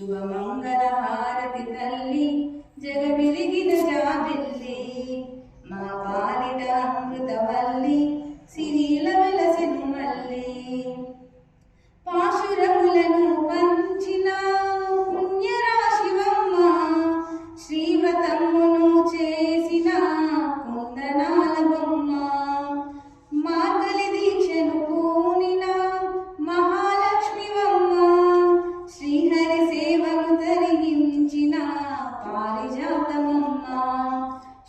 శుభ మంగళ హారతి తల్లి జగమెలిగిన జాబిల్లి మా పారిజాతమున్నా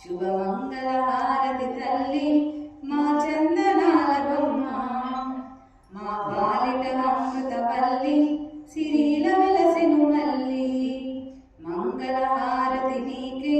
శుభమంగళ హారతి తల్లి మా చందనాల బొమ్మ మా బాలిక అమృత పల్లి సిరిల వెలసెను మల్లి. మంగళ హారతి నీకే